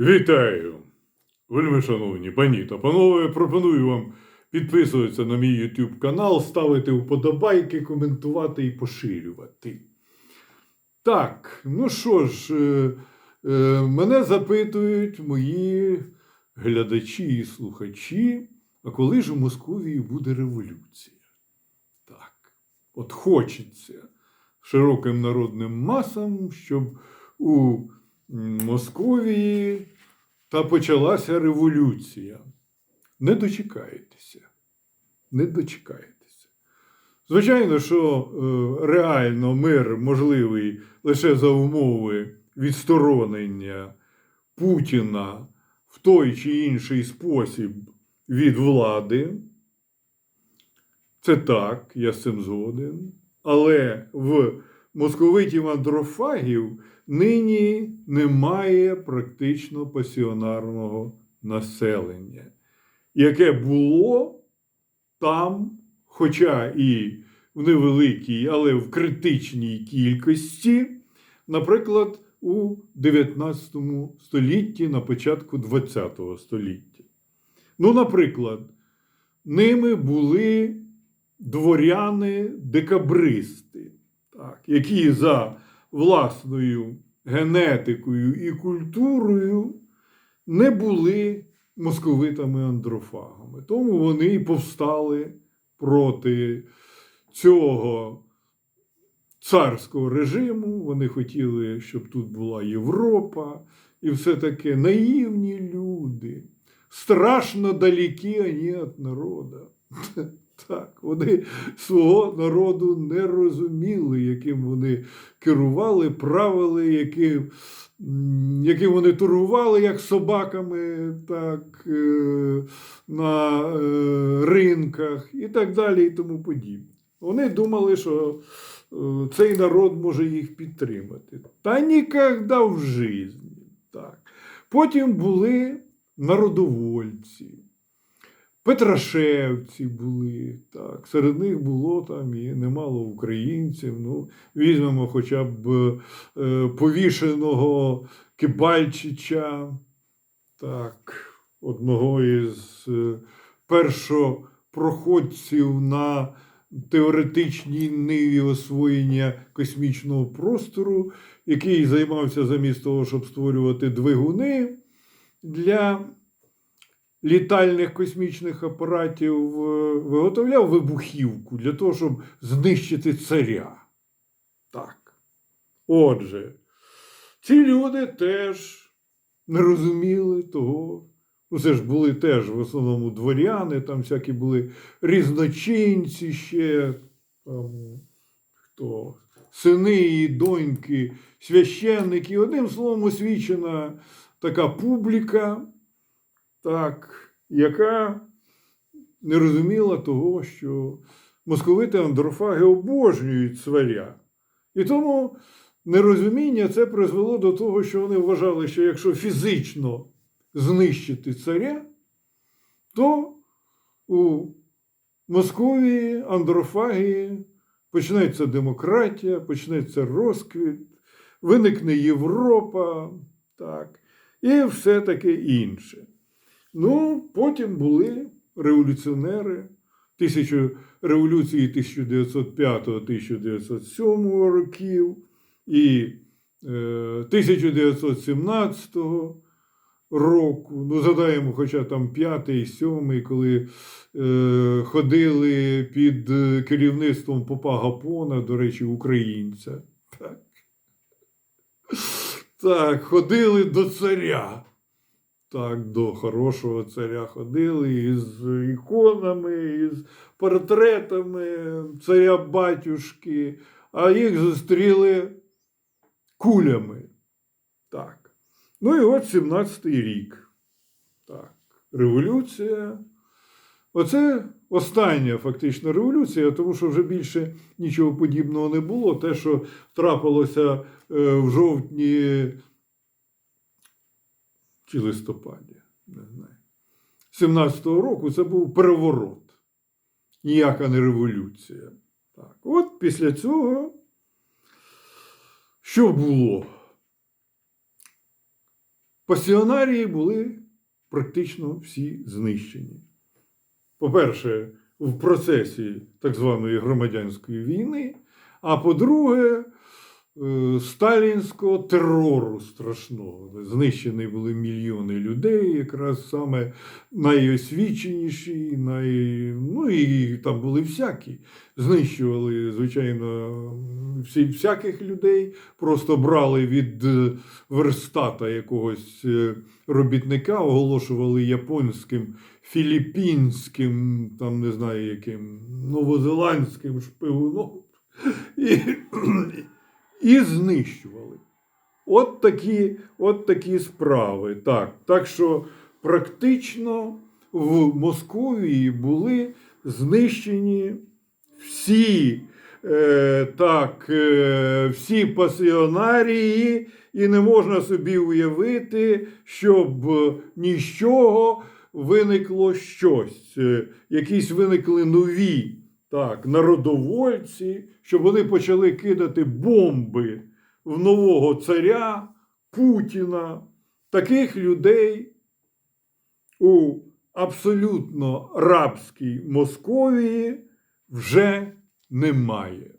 Вітаю! Вельми шановні пані та панове, пропоную вам підписуватися на мій YouTube канал, ставити вподобайки, коментувати і поширювати. Так, ну що ж, е, е, мене запитують мої глядачі і слухачі, а коли ж у Московії буде революція? Так, от хочеться широким народним масам, щоб у Московії та почалася революція. Не дочекаєтеся. Не дочекаєтеся. Звичайно, що е, реально мир можливий лише за умови відсторонення Путіна в той чи інший спосіб від влади. Це так, я з цим згоден. Але в московитів андрофагів нині немає практично пасіонарного населення, яке було там, хоча і в невеликій, але в критичній кількості, наприклад, у 19 столітті, на початку 20 століття. Ну, наприклад, ними були дворяни-декабристи, так, які за власною генетикою і культурою не були московитами-андрофагами. Тому вони і повстали проти цього царського режиму. Вони хотіли, щоб тут була Європа і все таке наївні люди. Страшно далекі вони від народу. Так, вони свого народу не розуміли, яким вони керували, правили, яким, яким вони турували, як собаками, так, е, на е, ринках і так далі, і тому подібне. Вони думали, що е, цей народ може їх підтримати. Та ніколи в житті. Потім були народовольці. Петрашевці були, так. Серед них було там і немало українців. Ну, візьмемо хоча б е, повішеного Кибальчича, так, одного із е, першопроходців на теоретичній ниві освоєння космічного простору, який займався замість того, щоб створювати двигуни для літальних космічних апаратів е, виготовляв вибухівку для того, щоб знищити царя. Так. Отже, ці люди теж не розуміли того. Ну, це ж були теж в основному дворяни, там всякі були різночинці ще, там, хто, сини і доньки, священники. Одним словом, освічена така публіка, так, яка не розуміла того, що московити андрофаги обожнюють цваря. І тому нерозуміння це призвело до того, що вони вважали, що якщо фізично знищити царя, то у Московії, андрофагії почнеться демократія, почнеться розквіт, виникне Європа, так, і все таке інше. Ну, потім були революціонери тисячу революції 1905-1907 років і е, 1917 року. Ну, згадаємо, хоча там п'ятий, сьомий, коли е, ходили під е, керівництвом попа Гапона, до речі, українця. Так. Так, ходили до царя. Так, до хорошого царя ходили із іконами, із портретами царя батюшки, а їх зустріли кулями. Так. Ну і от 17-й рік. Так. Революція. Оце остання фактично революція, тому що вже більше нічого подібного не було. Те, що трапилося е, в жовтні чи листопаді, не знаю. 17-го року це був переворот. Ніяка не революція. Так. От після цього, що було? пасіонарії були практично всі знищені. По-перше, в процесі так званої громадянської війни, а по-друге, сталінського терору страшного. Знищені були мільйони людей, якраз саме найосвіченіші, най... ну і там були всякі. Знищували, звичайно, всі, всяких людей, просто брали від е, верстата якогось е, робітника, оголошували японським, філіппінським, там не знаю яким, новозеландським шпигуном і, і знищували. От такі, от такі справи. Так, так що практично в Московії були знищені всі, е, так, е, всі пасіонарії, і не можна собі уявити, щоб е, ні з чого виникло щось, е, якісь виникли нові так, народовольці, щоб вони почали кидати бомби в нового царя Путіна. Таких людей у абсолютно рабській Московії вже немає.